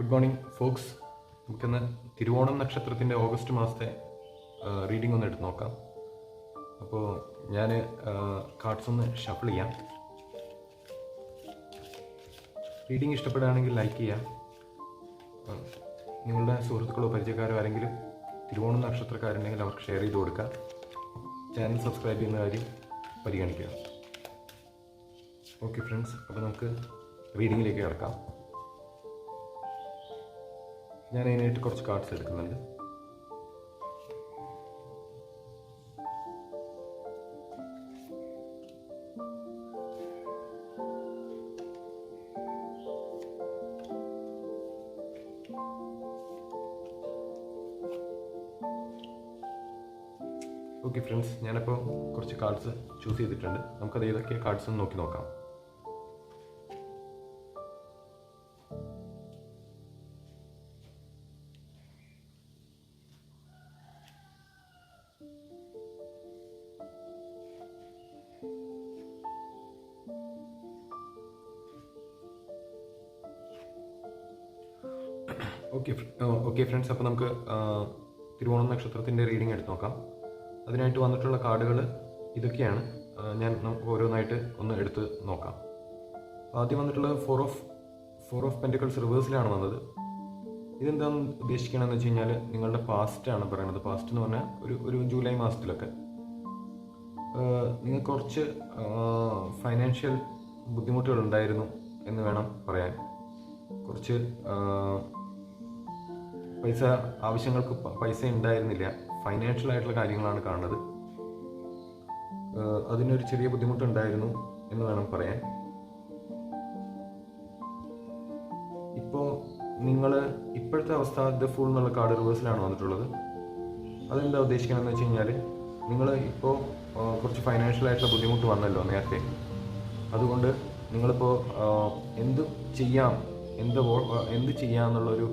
Good morning Fox നമുക്കിന്ന് തിരുവോണം നക്ഷത്രത്തിന്റെ August മാസത്തെ റീഡിംഗ് ഒന്ന് എടുത്ത് നോക്കാം. അപ്പോൾ ഞാൻ കാർഡ്സ് ഒന്ന് ഷഫിൾ ചെയ്യാം. റീഡിംഗ് ഇഷ്ടപ്പെടുകയാണെങ്കിൽ ലൈക്ക് ചെയ്യാം. നിങ്ങളുടെ സുഹൃത്തുക്കളോ പരിചയക്കാരോ ആരെങ്കിലും തിരുവോണം നക്ഷത്രക്കാരുണ്ടെങ്കിൽ അവർക്ക് ഷെയർ ചെയ്ത് കൊടുക്കുക ചാനൽ സബ്സ്ക്രൈബ് ചെയ്യുന്ന കാര്യം പരിഗണിക്കുക ഓക്കെ ഫ്രണ്ട്സ് അപ്പോൾ നമുക്ക് റീഡിങ്ങിലേക്ക് കിടക്കാം. ഞാൻ അതിനായിട്ട് കുറച്ച് കാർഡ്സ് എടുക്കുന്നുണ്ട്. ഓക്കെ ഫ്രണ്ട്സ് ഞാനിപ്പോൾ കുറച്ച് കാർഡ്സ് ചൂസ് ചെയ്തിട്ടുണ്ട്. നമുക്കത് ഏതൊക്കെ കാർഡ്സ് നോക്കി നോക്കാം. ഓക്കെ ഓക്കെ ഫ്രണ്ട്സ് അപ്പോൾ നമുക്ക് തിരുവോണം നക്ഷത്രത്തിന്റെ റീഡിംഗ് എടുത്ത് നോക്കാം. അതിനായിട്ട് വന്നിട്ടുള്ള കാർഡുകൾ ഇതൊക്കെയാണ്. ഞാൻ നമുക്ക് ഓരോന്നായിട്ട് ഒന്ന് എടുത്ത് നോക്കാം. ആദ്യം വന്നിട്ടുള്ള four of four of pentacles റിവേഴ്സിലാണ് വന്നത്. ഇതെന്താണ് ഉദ്ദേശിക്കണമെന്ന് വെച്ച് കഴിഞ്ഞാൽ നിങ്ങളുടെ പാസ്റ്റാണ് പറയുന്നത്. പാസ്റ്റ് എന്ന് പറഞ്ഞാൽ ഒരു ഒരു ജൂലൈ മാസത്തിലൊക്കെ. നിങ്ങൾ കുറച്ച് ഫൈനാൻഷ്യൽ ബുദ്ധിമുട്ടുകൾ ഉണ്ടായിരുന്നു എന്ന് വേണം പറയാൻ. കുറച്ച് പൈസ ആവശ്യങ്ങൾക്ക് പൈസ ഉണ്ടായിരുന്നില്ല. ഫൈനാൻഷ്യൽ ആയിട്ടുള്ള കാര്യങ്ങളാണ് കാണുന്നത്. അതിനൊരു ചെറിയ ബുദ്ധിമുട്ടുണ്ടായിരുന്നു എന്ന് വേണം പറയാൻ. ഇപ്പോൾ നിങ്ങൾ ഇപ്പോഴത്തെ അവസ്ഥ ദ ഫുൾ എന്നുള്ള കാർഡ് റിവേഴ്സിലാണ് വന്നിട്ടുള്ളത്. അതെന്താ ഉദ്ദേശിക്കണമെന്ന് വെച്ച് കഴിഞ്ഞാൽ നിങ്ങൾ ഇപ്പോൾ കുറച്ച് ഫൈനാൻഷ്യൽ ആയിട്ടുള്ള ബുദ്ധിമുട്ട് വന്നല്ലോ നേരത്തെ. അതുകൊണ്ട് നിങ്ങളിപ്പോൾ എന്ത് ചെയ്യാം എന്ത് എന്ത് ചെയ്യാമെന്നുള്ളൊരു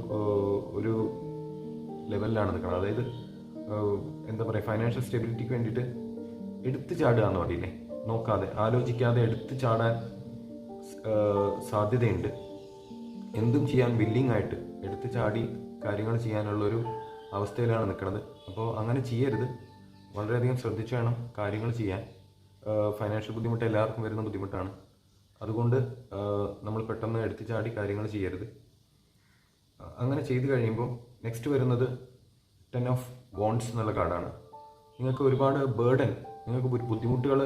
ഒരു ലെവലിലാണ് നിൽക്കുന്നത്. അതായത് എന്താ പറയുക ഫൈനാൻഷ്യൽ സ്റ്റെബിലിറ്റിക്ക് വേണ്ടിയിട്ട് എടുത്തു ചാടുക എന്ന് പറയില്ലേ നോക്കാതെ ആലോചിക്കാതെ എടുത്തു ചാടാൻ സാധ്യതയുണ്ട്. എന്തും ചെയ്യാൻ വില്ലിംഗ് ആയിട്ട് എടുത്തു ചാടി കാര്യങ്ങൾ ചെയ്യാനുള്ളൊരു അവസ്ഥയിലാണ് നിൽക്കുന്നത്. അപ്പോൾ അങ്ങനെ ചെയ്യരുത്. വളരെയധികം ശ്രദ്ധിച്ചു വേണം കാര്യങ്ങൾ ചെയ്യാൻ. ഫൈനാൻഷ്യൽ ബുദ്ധിമുട്ട് എല്ലാവർക്കും വരുന്ന ബുദ്ധിമുട്ടാണ്. അതുകൊണ്ട് നമ്മൾ പെട്ടെന്ന് എടുത്തു ചാടി കാര്യങ്ങൾ ചെയ്യരുത്. അങ്ങനെ ചെയ്തു കഴിയുമ്പോൾ നെക്സ്റ്റ് വരുന്നത് ടെൻ ഓഫ് ബോൺസ് എന്നുള്ള കാർഡാണ്. നിങ്ങൾക്ക് ഒരുപാട് ബേർഡൻ നിങ്ങൾക്ക് ബുദ്ധിമുട്ടുകൾ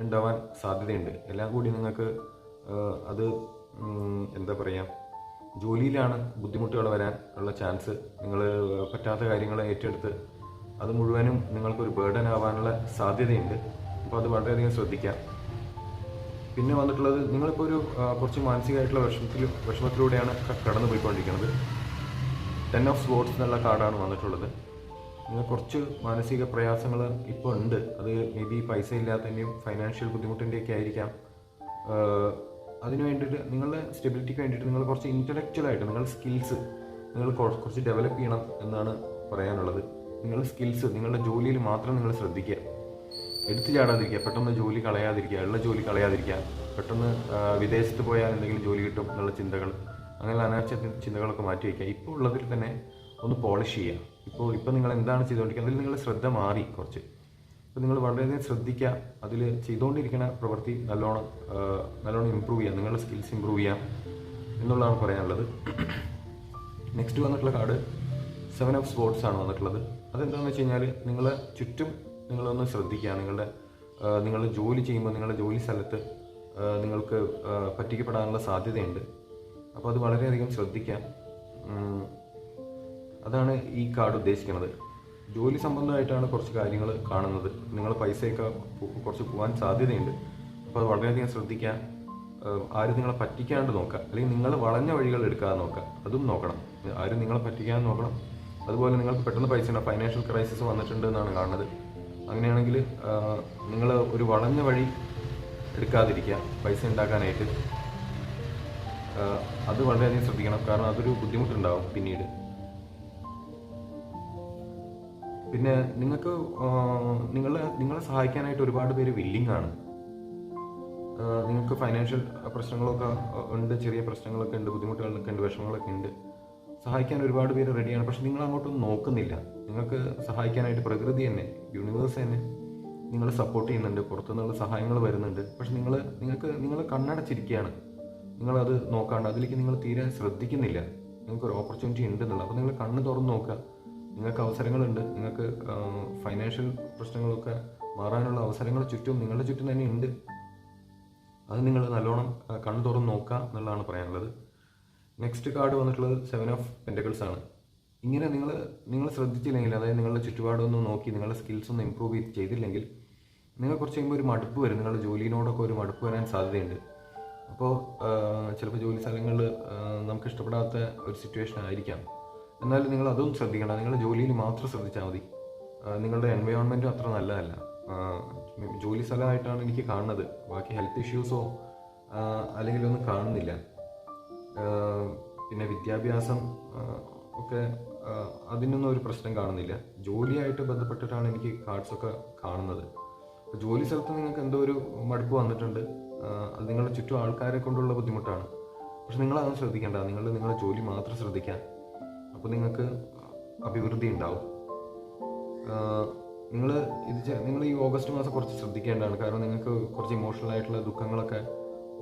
ഉണ്ടാവാൻ സാധ്യതയുണ്ട്. എല്ലാം കൂടി നിങ്ങൾക്ക് അത് എന്താ പറയുക ജോലിയിലാണ് ബുദ്ധിമുട്ടുകൾ വരാൻ ഉള്ള ചാൻസ് നിങ്ങൾ പറ്റാത്ത കാര്യങ്ങൾ ഏറ്റെടുത്ത് അത് മുഴുവനും നിങ്ങൾക്കൊരു ബേർഡൻ ആവാനുള്ള സാധ്യതയുണ്ട്. അപ്പോൾ അത് വളരെയധികം ശ്രദ്ധിക്കാം. പിന്നെ വന്നിട്ടുള്ളത് നിങ്ങളിപ്പോൾ ഒരു കുറച്ച് മാനസികമായിട്ടുള്ള വിഷമത്തിൽ വിഷമത്തിലൂടെയാണ് കടന്നു പോയിക്കൊണ്ടിരിക്കുന്നത് ടെൻ ഓഫ് സ്പോർട്സ് എന്നുള്ള കാർഡാണ് വന്നിട്ടുള്ളത്. നിങ്ങൾ കുറച്ച് മാനസിക പ്രയാസങ്ങൾ ഇപ്പോൾ ഉണ്ട്. അത് മേ ബി പൈസ ഇല്ലാത്തതിന്റെയും ഫൈനാൻഷ്യൽ ബുദ്ധിമുട്ടിന്റെയൊക്കെ ആയിരിക്കാം. അതിന് വേണ്ടിയിട്ട് നിങ്ങളുടെ സ്റ്റെബിലിറ്റിക്ക് വേണ്ടിയിട്ട് നിങ്ങൾ കുറച്ച് ഇന്റലക്ച്വലായിട്ട് നിങ്ങളുടെ സ്കിൽസ് നിങ്ങൾ കുറച്ച് ഡെവലപ്പ് ചെയ്യണം എന്നാണ് പറയാനുള്ളത്. നിങ്ങളുടെ സ്കിൽസ് നിങ്ങളുടെ ജോലിയിൽ മാത്രം നിങ്ങൾ ശ്രദ്ധിക്കുക. എടുത്തു ചാടാതിരിക്കുക പെട്ടെന്ന് ജോലി കളയാതിരിക്കുക ഉള്ള ജോലി കളയാതിരിക്കുക പെട്ടെന്ന് വിദേശത്ത് പോയാൽ എന്തെങ്കിലും ജോലി കിട്ടും എന്നുള്ള ചിന്തകൾ അങ്ങനെ അനാവശ്യ ചിന്തകളൊക്കെ മാറ്റി വയ്ക്കുക. ഇപ്പോൾ ഉള്ളതിൽ തന്നെ ഒന്ന് പോളിഷ് ചെയ്യുക. ഇപ്പോൾ ഇപ്പോൾ നിങ്ങൾ എന്താണ് ചെയ്തുകൊണ്ടിരിക്കുന്നത്? അതിൽ നിങ്ങളുടെ ശ്രദ്ധ മാറി കുറച്ച്. അപ്പോൾ നിങ്ങൾ വളരെയധികം ശ്രദ്ധിക്കുക. അതിൽ ചെയ്തുകൊണ്ടിരിക്കുന്ന പ്രവൃത്തി നല്ലോണം നല്ലോണം ഇമ്പ്രൂവ് ചെയ്യുക. നിങ്ങളുടെ സ്കിൽസ് ഇമ്പ്രൂവ് ചെയ്യാം എന്നുള്ളതാണ് പറയാനുള്ളത്. നെക്സ്റ്റ് വന്നിട്ടുള്ള കാർഡ് സെവൻ ഓഫ് സ്പോർട്സ് ആണ് വന്നിട്ടുള്ളത്. അതെന്താണെന്ന് വെച്ച് കഴിഞ്ഞാൽ നിങ്ങൾ ചുറ്റും നിങ്ങളൊന്ന് ശ്രദ്ധിക്കുക. നിങ്ങളുടെ നിങ്ങൾ ജോലി ചെയ്യുമ്പോൾ നിങ്ങളുടെ ജോലി സ്ഥലത്ത് നിങ്ങൾക്ക് പറ്റിക്കപ്പെടാനുള്ള സാധ്യതയുണ്ട്. അപ്പോൾ അത് വളരെയധികം ശ്രദ്ധിക്കാം. അതാണ് ഈ കാർഡ് ഉദ്ദേശിക്കുന്നത്. ജോലി സംബന്ധമായിട്ടാണ് കുറച്ച് കാര്യങ്ങൾ കാണുന്നത്. നിങ്ങൾ പൈസയൊക്കെ കുറച്ച് പോകാൻ സാധ്യതയുണ്ട്. അപ്പോൾ അത് വളരെയധികം ശ്രദ്ധിക്കുക ആരും നിങ്ങളെ പറ്റിക്കാണ്ട് നോക്കുക. അല്ലെങ്കിൽ നിങ്ങൾ വളഞ്ഞ വഴികൾ എടുക്കാതെ നോക്കുക. അതും നോക്കണം. ആരും നിങ്ങളെ പറ്റിക്കാതെ നോക്കണം. അതുപോലെ നിങ്ങൾക്ക് പെട്ടെന്ന് പൈസ ഫൈനാൻഷ്യൽ ക്രൈസിസ് വന്നിട്ടുണ്ട് എന്നാണ് കാണുന്നത്. അങ്ങനെയാണെങ്കിൽ നിങ്ങൾ ഒരു വളഞ്ഞ വഴി എടുക്കാതിരിക്കുക പൈസ ഉണ്ടാക്കാനായിട്ട്. അത് വളരെയധികം ശ്രദ്ധിക്കണം. കാരണം അതൊരു ബുദ്ധിമുട്ടുണ്ടാവും പിന്നീട്. പിന്നെ നിങ്ങൾക്ക് നിങ്ങളെ നിങ്ങളെ സഹായിക്കാനായിട്ട് ഒരുപാട് പേര് വില്ലിംഗ് ആണ്. നിങ്ങൾക്ക് ഫൈനാൻഷ്യൽ പ്രശ്നങ്ങളൊക്കെ ഉണ്ട് ചെറിയ പ്രശ്നങ്ങളൊക്കെ ഉണ്ട് ബുദ്ധിമുട്ടുകളൊക്കെ ഉണ്ട് വിഷമങ്ങളൊക്കെ ഉണ്ട്. സഹായിക്കാൻ ഒരുപാട് പേര് റെഡിയാണ് പക്ഷെ നിങ്ങൾ അങ്ങോട്ടൊന്നും നോക്കുന്നില്ല. നിങ്ങൾക്ക് സഹായിക്കാനായിട്ട് പ്രകൃതി തന്നെ യൂണിവേഴ്സ് തന്നെ നിങ്ങൾ സപ്പോർട്ട് ചെയ്യുന്നുണ്ട്. പുറത്തുനിന്നുള്ള സഹായങ്ങൾ വരുന്നുണ്ട്. പക്ഷെ നിങ്ങൾ നിങ്ങൾക്ക് നിങ്ങൾ കണ്ണടച്ചിരിക്കുകയാണ്. നിങ്ങളത് നോക്കാണ്ട് അതിലേക്ക് നിങ്ങൾ തീരെ ശ്രദ്ധിക്കുന്നില്ല. നിങ്ങൾക്ക് ഒരു ഓപ്പർച്യൂണിറ്റി ഉണ്ടെന്നുള്ളത്. അപ്പോൾ നിങ്ങൾ കണ്ണ് തുറന്ന് നോക്കുക. നിങ്ങൾക്ക് അവസരങ്ങളുണ്ട്. നിങ്ങൾക്ക് ഫൈനാൻഷ്യൽ പ്രശ്നങ്ങളൊക്കെ മാറാനുള്ള അവസരങ്ങൾ ചുറ്റും നിങ്ങളുടെ ചുറ്റും തന്നെ ഉണ്ട്. അത് നിങ്ങൾ നല്ലോണം കണ്ണ് തുറന്ന് നോക്കുക എന്നുള്ളതാണ് പറയാനുള്ളത്. നെക്സ്റ്റ് കാർഡ് വന്നിട്ടുള്ളത് സെവൻ ഓഫ് പെന്റക്കിൾസ് ആണ്. ഇങ്ങനെ നിങ്ങൾ നിങ്ങൾ ശ്രദ്ധിച്ചില്ലെങ്കിൽ അതായത് നിങ്ങളുടെ ചുറ്റുപാടൊന്നും നോക്കി നിങ്ങളുടെ സ്കിൽസ് ഒന്നും ഇമ്പ്രൂവ് ചെയ്തില്ലെങ്കിൽ നിങ്ങൾ കുറച്ച് കഴിയുമ്പോൾ ഒരു മടുപ്പ് വരും. നിങ്ങളുടെ ജോലിയിനോടൊക്കെ ഒരു മടുപ്പ് വരാൻ സാധ്യതയുണ്ട്. അപ്പോൾ ചിലപ്പോൾ ജോലി സ്ഥലങ്ങളിൽ നമുക്ക് ഇഷ്ടപ്പെടാത്ത ഒരു സിറ്റുവേഷൻ ആയിരിക്കാം. എന്നാലും നിങ്ങൾ അതും ശ്രദ്ധിക്കണം. നിങ്ങളുടെ ജോലിയിൽ മാത്രം ശ്രദ്ധിച്ചാൽ മതി. നിങ്ങളുടെ എൻവയോൺമെന്റും അത്ര നല്ലതല്ല. ജോലി സ്ഥലമായിട്ടാണ് എനിക്ക് കാണുന്നത്. ബാക്കി ഹെൽത്ത് ഇഷ്യൂസോ അല്ലെങ്കിൽ ഒന്നും കാണുന്നില്ല. പിന്നെ വിദ്യാഭ്യാസം ഒക്കെ അതിനൊന്നും ഒരു പ്രശ്നം കാണുന്നില്ല. ജോലിയായിട്ട് ബന്ധപ്പെട്ടിട്ടാണ് എനിക്ക് കാർഡ്സ് ഒക്കെ കാണുന്നത്. ജോലി സ്ഥലത്ത് നിങ്ങൾക്ക് എന്തോ ഒരു മടുപ്പ് വന്നിട്ടുണ്ട്. അത് നിങ്ങളുടെ ചുറ്റും ആൾക്കാരെ കൊണ്ടുള്ള ബുദ്ധിമുട്ടാണ്. പക്ഷെ നിങ്ങൾ അതൊന്നും ശ്രദ്ധിക്കേണ്ട. നിങ്ങൾ നിങ്ങളുടെ ജോലി മാത്രം ശ്രദ്ധിക്കാം അപ്പോൾ നിങ്ങൾക്ക് അഭിവൃദ്ധി ഉണ്ടാവും. നിങ്ങൾ ഇത് നിങ്ങൾ ഈ ഓഗസ്റ്റ് മാസം കുറച്ച് ശ്രദ്ധിക്കേണ്ടതാണ്. കാരണം നിങ്ങൾക്ക് കുറച്ച് ഇമോഷണൽ ആയിട്ടുള്ള ദുഃഖങ്ങളൊക്കെ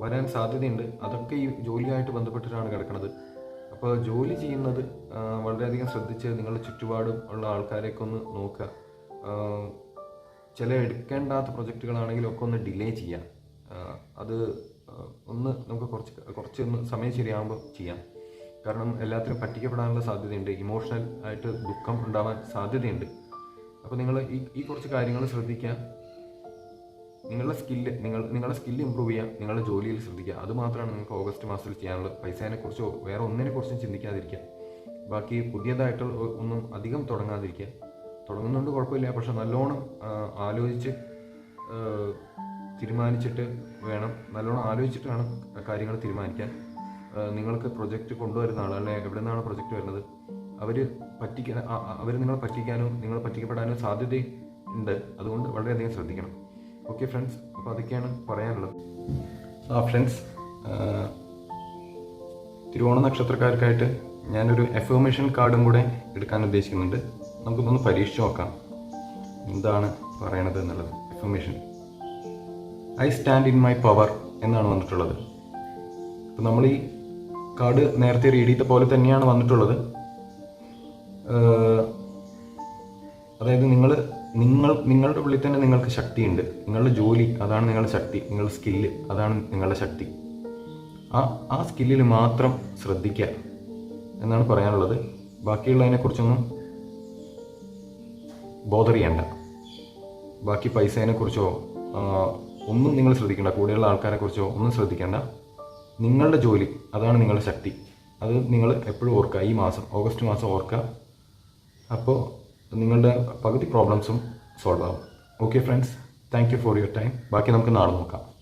വരാൻ സാധ്യതയുണ്ട്. അതൊക്കെ ഈ ജോലിയായിട്ട് ബന്ധപ്പെട്ടിട്ടാണ് കിടക്കുന്നത് അപ്പോൾ ജോലി ചെയ്യുന്നത് വളരെയധികം ശ്രദ്ധിച്ച് നിങ്ങളുടെ ചുറ്റുപാടും ഉള്ള ആൾക്കാരെയൊക്കെ ഒന്ന് നോക്കുക. ചില എടുക്കേണ്ടാത്ത പ്രൊജക്റ്റുകളാണെങ്കിലും ഒക്കെ ഒന്ന് ഡിലേ ചെയ്യാം. അത് ഒന്ന് നമുക്ക് കുറച്ച് കുറച്ച് ഒന്ന് സമയം ശരിയാകുമ്പോൾ ചെയ്യാം. കാരണം എല്ലാത്തിനും പറ്റിക്കപ്പെടാനുള്ള സാധ്യതയുണ്ട്. ഇമോഷണൽ ആയിട്ട് ദുഃഖം ഉണ്ടാവാൻ സാധ്യതയുണ്ട്. അപ്പോൾ നിങ്ങൾ ഈ ഈ കുറച്ച് കാര്യങ്ങൾ ശ്രദ്ധിക്കുക. നിങ്ങളുടെ സ്കില്ല് നിങ്ങൾ നിങ്ങളുടെ സ്കില്ല് ഇമ്പ്രൂവ് ചെയ്യുക നിങ്ങളുടെ ജോലിയിൽ ശ്രദ്ധിക്കുക. അതുമാത്രമാണ് നിങ്ങൾക്ക് ഓഗസ്റ്റ് മാസത്തിൽ ചെയ്യാനുള്ളത്. പൈസേനെ കുറിച്ചോ വേറെ ഒന്നിനെ കുറിച്ചും ചിന്തിക്കാതിരിക്കുക. ബാക്കി പുതിയതായിട്ട് ഒന്നും അധികം തുടങ്ങാതിരിക്കുക. തുടങ്ങുന്നുണ്ട് കുഴപ്പമില്ല. പക്ഷെ നല്ലോണം ആലോചിച്ച് തീരുമാനിച്ചിട്ട് വേണം. നല്ലോണം ആലോചിച്ചിട്ട് വേണം കാര്യങ്ങൾ തീരുമാനിക്കാൻ. നിങ്ങൾക്ക് പ്രൊജക്റ്റ് കൊണ്ടുവരുന്ന ആൾ അല്ലെ എവിടെ നിന്നാണ് പ്രൊജക്റ്റ് വരുന്നത്? അവർ പറ്റിക്കാൻ അവർ നിങ്ങളെ പറ്റിക്കാനും നിങ്ങളെ പറ്റിക്കപ്പെടാനും സാധ്യതയുണ്ട്. അതുകൊണ്ട് വളരെയധികം ശ്രദ്ധിക്കണം. ഓക്കെ ഫ്രണ്ട്സ് അപ്പോൾ അതൊക്കെയാണ് പറയാനുള്ളത്. ആ ഫ്രണ്ട്സ് തിരുവോണ നക്ഷത്രക്കാർക്കായിട്ട് ഞാനൊരു എഫോമേഷൻ കാർഡും കൂടെ എടുക്കാൻ ഉദ്ദേശിക്കുന്നുണ്ട്. നമുക്കൊന്ന് പരീക്ഷിച്ച് നോക്കാം. എന്താണ് പറയണത് എന്നുള്ളത്? Affirmation I stand in my power എന്നാണ് വന്നിട്ടുള്ളത്. അപ്പോൾ നമ്മൾ ഈ കാർഡ് നേരത്തെ റീഡ് ചെയ്ത പോലെ തന്നെയാണ് വന്നിട്ടുള്ളത്. അതായത് നിങ്ങൾ നിങ്ങൾ നിങ്ങളുടെ ഉള്ളിൽ തന്നെ നിങ്ങൾക്ക് ശക്തിയുണ്ട്. നിങ്ങളുടെ ജോലി അതാണ് നിങ്ങളുടെ ശക്തി. നിങ്ങളുടെ സ്കില്ല് അതാണ് നിങ്ങളുടെ ശക്തി. ആ ആ സ്കില്ലിൽ മാത്രം ശ്രദ്ധിക്കുക എന്നാണ് പറയാനുള്ളത്. ബാക്കിയുള്ളതിനെക്കുറിച്ചൊന്നും ബോധർ ചെയ്യണ്ട. ബാക്കി പൈസേനെക്കുറിച്ചോ ഒന്നും നിങ്ങൾ ശ്രദ്ധിക്കേണ്ട. കൂടെയുള്ള ആൾക്കാരെ കുറിച്ചോ ഒന്നും ശ്രദ്ധിക്കേണ്ട. നിങ്ങളുടെ ജോലി അതാണ് നിങ്ങളുടെ ശക്തി. അത് നിങ്ങൾ എപ്പോഴും ഓർക്കുക. ഈ മാസം ഓഗസ്റ്റ് മാസം ഓർക്കുക. അപ്പോൾ നിങ്ങളുടെ പകുതി പ്രോബ്ലംസും സോൾവ് ആവും. Okay friends thank you for your time ബാക്കി നമുക്ക് നാളെ നോക്കാം.